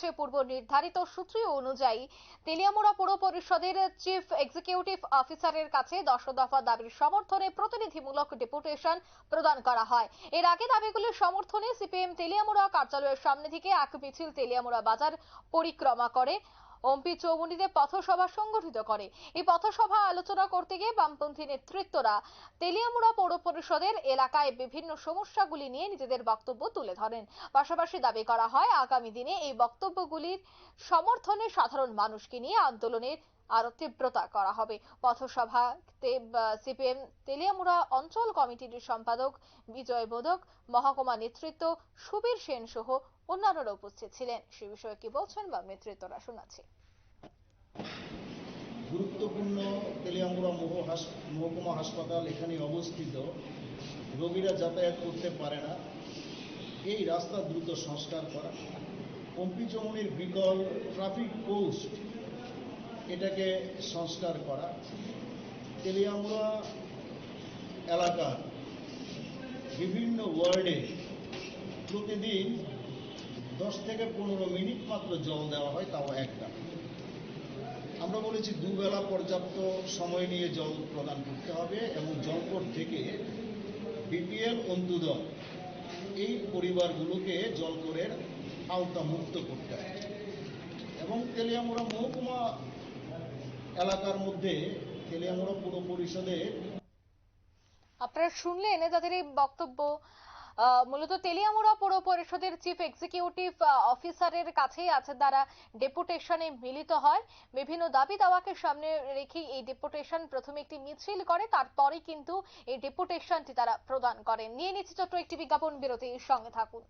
গেছে পূর্ব নির্ধারিত সূত্র অনুযায়ী তেলিয়ামুড়া পুর পরিষদের চিফ এক্সিকিউটিভ অফিসারের কাছে দশ দফা দাবির সমর্থনে প্রতিনিধিমূলক ডেপুটেশন প্রদান করা হয়। এর আগে দাবিগুলির সমর্থনে সিপিএম তেলিয়ামুড়া কার্যালয়ের সামনে থেকে এক মিছিল তেলিয়ামুড়া বাজার পরিক্রমা করে। ওমপি চৌমুনিতে পথসভা সংগঠিত করে। এই পথসভা আলোচনা করতে গিয়ে বামপন্থী নেতৃত্বরা তেলিয়ামুড়া পৌর পরিষদের এলাকায় বিভিন্ন সমস্যাগুলি নিয়ে নিজেদের বক্তব্য তুলে ধরেন। পাশাপাশি দাবি করা হয়, আগামী দিনে এই বক্তব্যগুলির সমর্থনে সাধারণ মানুষকে নিয়ে আন্দোলনের আরও তীব্রতা করা হবে। পথসভাতে সিপিএম তেলিয়ামুড়া অঞ্চল কমিটির সম্পাদক বিজয় বোধক মহকুমা নেতৃত্ব সুবীর সেন সহ অন্যান্যরা উপস্থিত ছিলেন। সে বিষয়ে কি বলছেন বা নেতৃত্বরা শোনাচ্ছি। গুরুত্বপূর্ণ তেলিয়ামুড়া মহ মহকুমা হাসপাতাল এখানে অবস্থিত। রোগীরা যাতায়াত করতে পারে না। এই রাস্তা দ্রুত সংস্কার করা। পম্পিচমনির বিকল ট্রাফিক পোস্ট এটাকে সংস্কার করা। তেলিয়ামুড়া এলাকার বিভিন্ন ওয়ার্ডে প্রতিদিন দশ থেকে পনেরো মিনিট মাত্র জল দেওয়া হয়, তাও একটা। আমরা বলেছি দুবেলা পর্যাপ্ত সময় নিয়ে জল প্রদান করতে হবে এবং জলকর থেকে বিপিএল অন্তুদল, এই পরিবারগুলোকে জলকরের আওতা মুক্ত করতে হবে। এবং তেলিয়ামুড়া মহকুমা এলাকার মধ্যে তেলিয়ামুড়া পুর পরিষদের আপনারা শুনলেন যাদের এই বক্তব্য মূলত তেলিয়ামুড়া পৌর পরিষদের চিফ এক্সিকিউটিভ অফিসারের কাছেই আছে তারা ডেপুটেশনে মিলিত হয়। বিভিন্ন দাবি দাওয়াকে সামনে রেখে এই ডেপুটেশন প্রথমে একটি মিছিল করে, তারপরে কিন্তু এই ডেপুটেশনটি তারা প্রদান করেন। নিয়ে নিচ্ছে ছোট্ট একটি বিজ্ঞাপন, বিরতির সঙ্গে থাকুন।